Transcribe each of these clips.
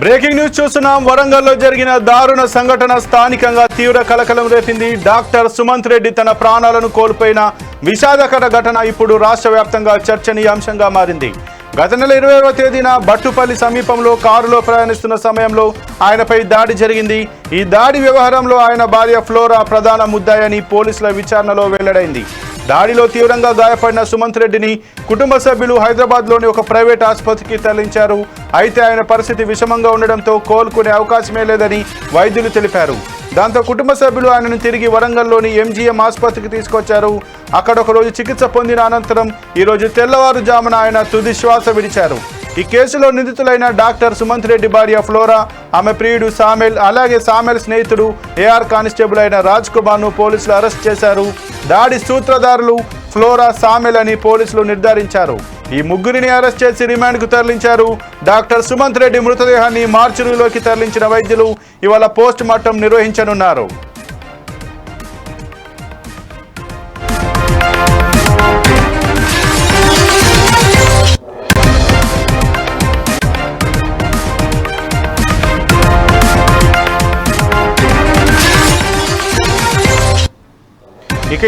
Breaking news చూస్తున్నాం. వరంగల్లో జరిగిన దారుణ సంఘటన స్థానికంగా తీవ్ర కలకలం రేపింది. డాక్టర్ సుమంత్ రెడ్డి తన ప్రాణాలను కోల్పోయిన విషాదకర ఘటన ఇప్పుడు రాష్ట్ర వ్యాప్తంగా చర్చనీయాంశంగా మారింది. గత నెల ఇరవైవ తేదీన బట్టుపల్లి సమీపంలో కారులో ప్రయాణిస్తున్న సమయంలో ఆయనపై దాడి జరిగింది. ఈ దాడి వ్యవహారంలో ఆయన భార్య ఫ్లోరా ప్రధాన ముద్దాయని పోలీసుల విచారణలో వెల్లడైంది. దాడిలో తీవ్రంగా గాయపడిన సుమంత్ రెడ్డిని కుటుంబ సభ్యులు హైదరాబాద్లోని ఒక ప్రైవేట్ ఆసుపత్రికి తరలించారు. అయితే ఆయన పరిస్థితి విషమంగా ఉండడంతో కోలుకునే అవకాశమే లేదని వైద్యులు తెలిపారు. దాంతో కుటుంబ సభ్యులు ఆయనను తిరిగి వరంగల్లోని ఎంజీఎం ఆసుపత్రికి తీసుకొచ్చారు. అక్కడ ఒక రోజు చికిత్స పొందిన అనంతరం ఈరోజు తెల్లవారుజామున ఆయన తుది శ్వాస విడిచారు. ఈ కేసులో నిందితులైన డాక్టర్ సుమంత్ రెడ్డి భార్య ఫ్లోరా ఆమె ప్రియుడు సామెల్ అలాగే సామెల్ స్నేహితుడు ఏఆర్ కానిస్టేబుల్ అయిన రాజ్ కుమార్ను పోలీసులు అరెస్ట్ చేశారు. దాడి సూత్రధారులు ఫ్లోరా సామెల్ అని పోలీసులు నిర్ధారించారు. ఈ ముగ్గురిని అరెస్ట్ చేసి రిమాండ్కు తరలించారు. డాక్టర్ సుమంత్ రెడ్డి మృతదేహాన్ని మార్చురీలోకి తరలించిన వైద్యులు ఇవాళ పోస్ట్ మార్టం నిర్వహించనున్నారు.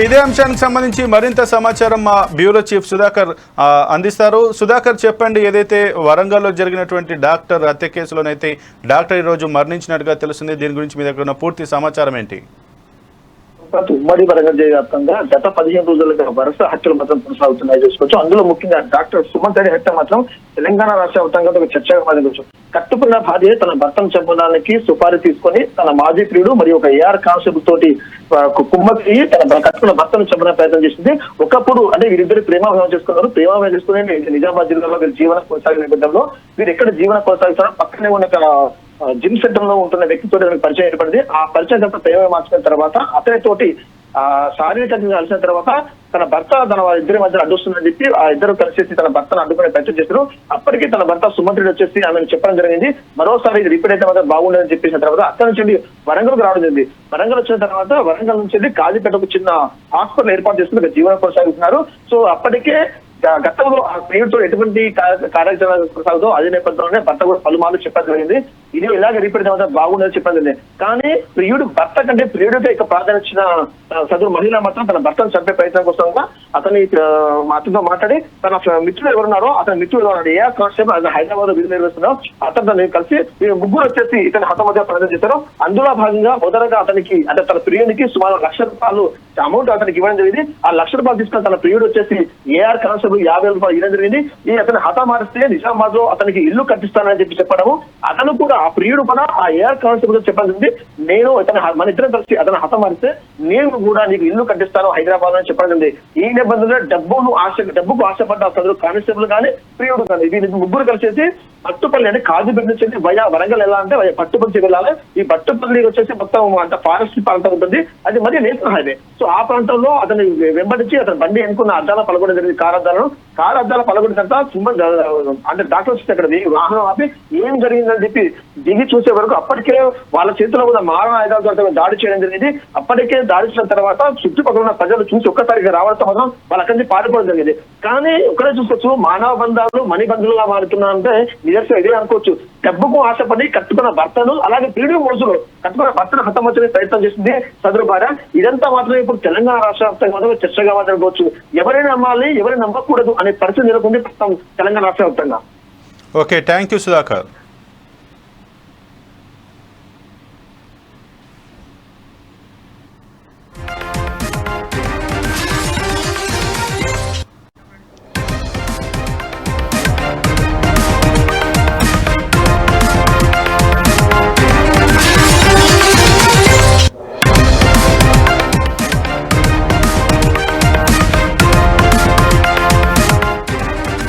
ఇదే అంశానికి సంబంధించి మరింత సమాచారం మా బ్యూరో చీఫ్ సుధాకర్ అందిస్తారు. సుధాకర్ చెప్పండి ఏదైతే వరంగల్లో జరిగినటువంటి డాక్టర్ హత్య కేసులోనైతే డాక్టర్ ఈరోజు మరణించినట్టుగా తెలుస్తుంది. దీని గురించి మీ దగ్గర ఉన్న పూర్తి సమాచారం ఏంటి? పాటు ఉమ్మడి వరంగల్ వ్యాప్తంగా గత పదిహేను రోజులుగా వరుస హత్యలు మాత్రం కొనసాగుతున్నాయి చూసుకోవచ్చు. అందులో ముఖ్యంగా డాక్టర్ సుమంత్ రెడ్డి హత్య మాత్రం తెలంగాణ రాష్ట్ర వ్యాప్తంగా ఒక చర్చగా మారింది కట్టుకున్న భార్య తన భర్తను చంపడానికి సుపారీ తీసుకొని తన మాజీ ప్రియుడు మరియు ఒక ఏఆర్ కానిస్టేబుల్ తోటి కుమ్మకి తన కట్టుకున్న భర్తను చంపడానికి ప్రయత్నం చేసింది. ఒకప్పుడు అంటే వీరిద్దరు ప్రేమాభిమానం చేసుకున్నారు. ప్రేమాభిమానం చేసుకుని నిజామాబాద్ జిల్లాలో వీరి జీవన కొనసాగిన నేపథ్యంలో వీరు ఎక్కడ జీవన కొనసాగుతారో పక్కనే ఉన్న జిమ్ సెంటర్లో ఉంటున్న వ్యక్తితో పరిచయం ఏర్పడింది ఆ పరిచయం తర్వాత ప్రేమ మార్చుకున్న తర్వాత అతని తోటి ఆ శారీరకంగా కలిసిన తర్వాత తన భర్త తన ఇద్దరి మధ్య అడ్డుస్తుందని చెప్పి ఆ ఇద్దరు కలిసేసి తన భర్తను అడ్డుకునే ప్రయత్నం చేశారు. అప్పటికే తన భర్త సుమంత్రుడు వచ్చేసి ఆమెను చెప్పడం జరిగింది. మరోసారి ఇది రిపీట్ అయితే మాత్రం బాగుండదని చెప్పేసిన తర్వాత అక్కడి నుంచి వరంగల్ రావడం జరిగింది. వరంగల్ వచ్చిన తర్వాత వరంగల్ నుంచి కాజీపేటకు చిన్న హాస్పిటల్ ఏర్పాటు చేసుకుని జీవనం కొనసాగుతున్నారు సో అప్పటికే గతంలో ఆ స్నేహితుడు ఎటువంటి కార్యాచరణ కొనసాగుతో అదే నేపథ్యంలోనే భర్త కూడా పలుమార్లు చెప్పడం జరిగింది. ఇది ఇలాగ రిపీట్ తర్వాత బాగుండదు చెప్పడం కానీ ప్రియుడు భర్త కంటే ప్రియుడికే ఇక ప్రాధాన్యత ఇచ్చిన సదురు మహిళ మాత్రం తన భర్తను చంపే ప్రయత్నం కోసం అతని అతనితో మాట్లాడి తన మిత్రులు మిత్రుడు ఎవరున్నారో అతని మిత్రుడు ఎవరున్నాడు ఏ కానిస్టేబుల్ అతను హైదరాబాద్ విధులు నిర్వహిస్తున్నారో అతను కలిసి ముగ్గురు వచ్చేసి ఇతని హతమధ్య ప్రయత్నం చేశారు. అందులో భాగంగా మొదటగా అతనికి అంటే తన ప్రియునికి సుమారు లక్ష రూపాయలు అమౌంట్ అతనికి ఇవ్వడం జరిగింది. ఆ లక్ష రూపాయలు తీసుకుని తన ప్రియుడు వచ్చేసి ఏఆర్ కానిస్టేబుల్ యాభై రూపాయలు ఇవ్వడం జరిగింది. ఈ అతను హత మారిస్తే నిజామాబాద్లో అతనికి ఇల్లు కట్టిస్తానని చెప్పి చెప్పడము. అతను కూడా ఆ ప్రియుడు కూడా ఆ ఏఆర్ కానిస్టేబుల్ చెప్పాల్సింది నేను ఇతను మన ఇద్దరం కలిసి అతను హతమారిస్తే నేను కూడా నీకు ఇల్లు కట్టిస్తాను హైదరాబాద్ అని చెప్పడం ఈ నేపథ్యంలో డబ్బును ఆశ డబ్బుకు ఆశపడ్డ అతను కానిస్టేబుల్ కానీ ప్రియుడు కానీ వీళ్ళు ముగ్గురు కలిసేసి పట్టుపల్లి అంటే కాజీపేట నుంచి వయా వరంగల్ ఎలా అంటే పట్టుపల్లి వెళ్ళాలి. ఈ పట్టుపల్లి వచ్చేసి మొత్తం అంత ఫారెస్ట్ ప్రాంతం ఉంటుంది. అది మరి నేషనల్ హైవే. సో ఆ ప్రాంతంలో అతను వెంబడించి అతను బండి ఎన్నుకున్న అద్దాల పలగొడం జరిగింది. కారు అద్దాలను. కారు అద్దాల పలగొడిన తర్వాత సుమన్ అంటే డాక్టర్ వస్తే అక్కడ వాహనం ఆపి ఏం జరిగిందని చెప్పి దిగి చూసే వరకు అప్పటికే వాళ్ళ చేతిలో ఉన్న మారణ ఆయుధాలతో దాడి చేయడం జరిగింది. అప్పటికే దాడించిన తర్వాత చుట్టుపక్కల ఉన్న ప్రజలు చూసి ఒక్కసారిగా రావడంతో మాత్రం వాళ్ళు అక్కడి నుంచి పారిపోవడం జరిగింది. కానీ ఒకరే చూసుకోవచ్చు మానవ బంధాలు మణిబంధులుగా మారుతున్నా అంటే నిదర్శనం ఇదే అనుకోవచ్చు. డబ్బుకు ఆశపడి కట్టుకున్న భర్తను అలాగే పీడియం మనుషులు కట్టుకున్న భర్తను హతమర్చే ప్రయత్నం చేసింది సదరు భార్య ఇదంతా మాత్రం ఇప్పుడు తెలంగాణ రాష్ట్ర వ్యాప్తంగా మాత్రం చర్చగా మాట్లాడుకోవచ్చు. ఎవరిని నమ్మాలి ఎవరిని నమ్మకూడదు అనే పరిస్థితి నెలకొంది ప్రస్తుతం తెలంగాణ రాష్ట్ర వ్యాప్తంగా. Okay thank you Sudhakar.